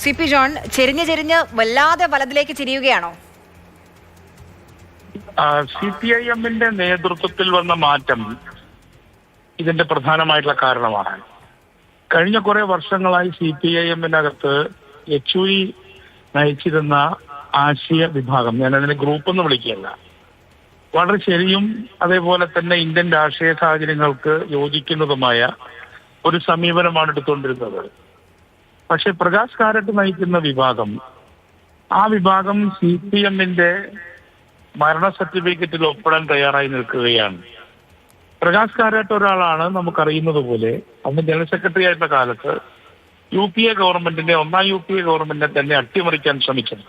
C P John ചെരിഞ്ഞ് ചെരിഞ്ഞ് വല്ലാതെ വലതിലേക്ക് തിരിയുകയാണോ സി പി ഐ എമ്മിന്റെ നേതൃത്വത്തിൽ വന്ന മാറ്റം ഇതിന്റെ പ്രധാനമായിട്ടുള്ള കാരണമാണ്. കഴിഞ്ഞ കുറെ വർഷങ്ങളായി സി പി ഐ എമ്മിനകത്ത് യെച്ചൂരി നയിച്ചിരുന്ന ആശയ വിഭാഗം ഞാൻ അതിനെ ഗ്രൂപ്പ് എന്ന് വിളിക്കുകയല്ല. വളരെ ശരിയും അതേപോലെ തന്നെ ഇന്ത്യൻ രാഷ്ട്രീയ സാഹചര്യങ്ങൾക്ക് യോജിക്കുന്നതുമായ ഒരു സമീപനമാണ് എടുത്തുകൊണ്ടിരുന്നത്. പക്ഷെ പ്രകാശ് കാരട്ട് നയിക്കുന്ന വിഭാഗം ആ വിഭാഗം സി പി എമ്മിന്റെ മരണ സർട്ടിഫിക്കറ്റിൽ ഒപ്പിടാൻ തയ്യാറായി നിൽക്കുകയാണ്. പ്രകാശ് കാരാട്ട് ഒരാളാണ് നമുക്കറിയുന്നത് പോലെ അന്ന് ജനറൽ സെക്രട്ടറി ആയിരുന്ന കാലത്ത് യു പി എ ഗവൺമെന്റിന്റെ ഒന്നാം യു പി എ ഗവൺമെന്റിനെ തന്നെ അട്ടിമറിക്കാൻ ശ്രമിച്ചത്.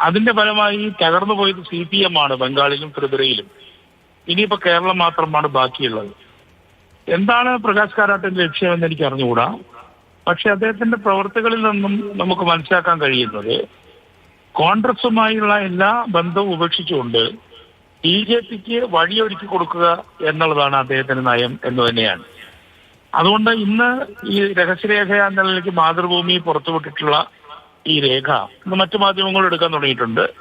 അതിന്റെ ഫലമായി തകർന്നു പോയത് സി പി എം ആണ് ബംഗാളിലും ത്രിപുരയിലും. ഇനിയിപ്പോ കേരളം മാത്രമാണ് ബാക്കിയുള്ളത്. എന്താണ് പ്രകാശ് കാരാട്ടിന്റെ ലക്ഷ്യമെന്ന് എനിക്ക് അറിഞ്ഞുകൂടാ പക്ഷെ അദ്ദേഹത്തിന്റെ പ്രവർത്തികളിൽ നിന്നും നമുക്ക് മനസ്സിലാക്കാൻ കഴിയുന്നത് കോൺഗ്രസുമായുള്ള എല്ലാ ബന്ധവും ഉപേക്ഷിച്ചുകൊണ്ട് ബി ജെ പിക്ക് വഴിയൊരുക്കി കൊടുക്കുക എന്നുള്ളതാണ് അദ്ദേഹത്തിന്റെ നയം എന്ന് തന്നെയാണ്. അതുകൊണ്ട് ഇന്ന് ഈ രഹസ്യരേഖ എന്ന നിലയ്ക്ക് മാതൃഭൂമി പുറത്തുവിട്ടിട്ടുള്ള ഈ രേഖ ഇന്ന് മറ്റു മാധ്യമങ്ങൾ എടുക്കാൻ തുടങ്ങിയിട്ടുണ്ട്.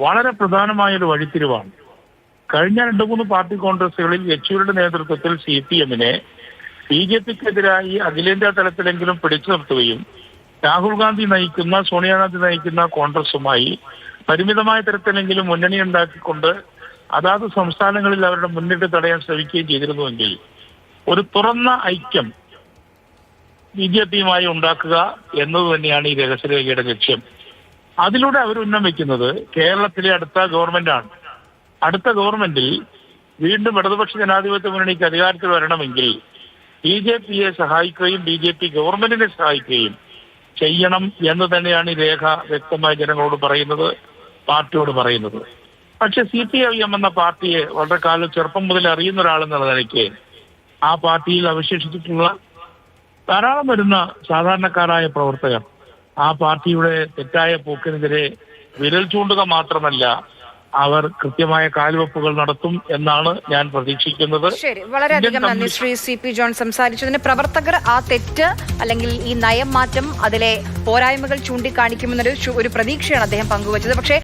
വളരെ പ്രധാനമായ ഒരു വഴിത്തിരിവാണ്. കഴിഞ്ഞ രണ്ടു മൂന്ന് പാർട്ടി കോൺഗ്രസുകളിൽ യെച്ചൂരിയുടെ നേതൃത്വത്തിൽ സി പി എമ്മിനെ ബി ജെ പിക്കെതിരായി അഖിലേന്ത്യാ തലത്തിലെങ്കിലും പിടിച്ചു നിർത്തുകയും രാഹുൽ ഗാന്ധി നയിക്കുന്ന സോണിയാഗാന്ധി നയിക്കുന്ന കോൺഗ്രസുമായി പരിമിതമായ തരത്തിലെങ്കിലും മുന്നണി ഉണ്ടാക്കിക്കൊണ്ട് അതാത് സംസ്ഥാനങ്ങളിൽ അവരുടെ മുന്നിട്ട് തടയാൻ ശ്രമിക്കുകയും ചെയ്തിരുന്നുവെങ്കിൽ ഒരു തുറന്ന ഐക്യം ബി ജെ പിയുമായി ഉണ്ടാക്കുക എന്നത് തന്നെയാണ് ഈ രഹസ്യരേഖയുടെ ലക്ഷ്യം. അതിലൂടെ അവർ ഉന്നം വെക്കുന്നത് കേരളത്തിലെ അടുത്ത ഗവൺമെന്റാണ്. അടുത്ത ഗവൺമെന്റിൽ വീണ്ടും ഇടതുപക്ഷ ജനാധിപത്യ മുന്നണിക്ക് അധികാരത്തിൽ വരണമെങ്കിൽ ബി ജെ പിയെ സഹായിക്കുകയും ബി ജെ പി ഗവൺമെന്റിനെ സഹായിക്കുകയും ചെയ്യണം എന്ന് തന്നെയാണ് ഈ രേഖ വ്യക്തമായി ജനങ്ങളോട് പറയുന്നത് പാർട്ടിയോട് പറയുന്നത്. പക്ഷെ സി പി ഐ എം എന്ന പാർട്ടിയെ വളരെ കാലം ചെറുപ്പം മുതൽ അറിയുന്ന ഒരാളെന്നുള്ള നിലയ്ക്ക് ആ പാർട്ടിയിൽ അവശേഷിച്ചിട്ടുള്ള ധാരാളം വരുന്ന സാധാരണക്കാരായ പ്രവർത്തകർ ആ പാർട്ടിയുടെ തെറ്റായ പോക്കിനെതിരെ വിരൽ ചൂണ്ടുക മാത്രമല്ല അവർ കൃത്യമായ കാൽവെപ്പുകൾ നടത്തും എന്നാണ് ഞാൻ പ്രതീക്ഷിക്കുന്നത്. ശരി വളരെയധികം നന്ദി. ശ്രീ സി പി ജോൺ സംസാരിച്ചതിന് പ്രവർത്തകർ ആ തെറ്റ് അല്ലെങ്കിൽ ഈ നയം മാറ്റം അതിലെ പോരായ്മകൾ ചൂണ്ടിക്കാണിക്കുമെന്നൊരു ഒരു പ്രതീക്ഷയാണ് അദ്ദേഹം പങ്കുവച്ചത്. പക്ഷേ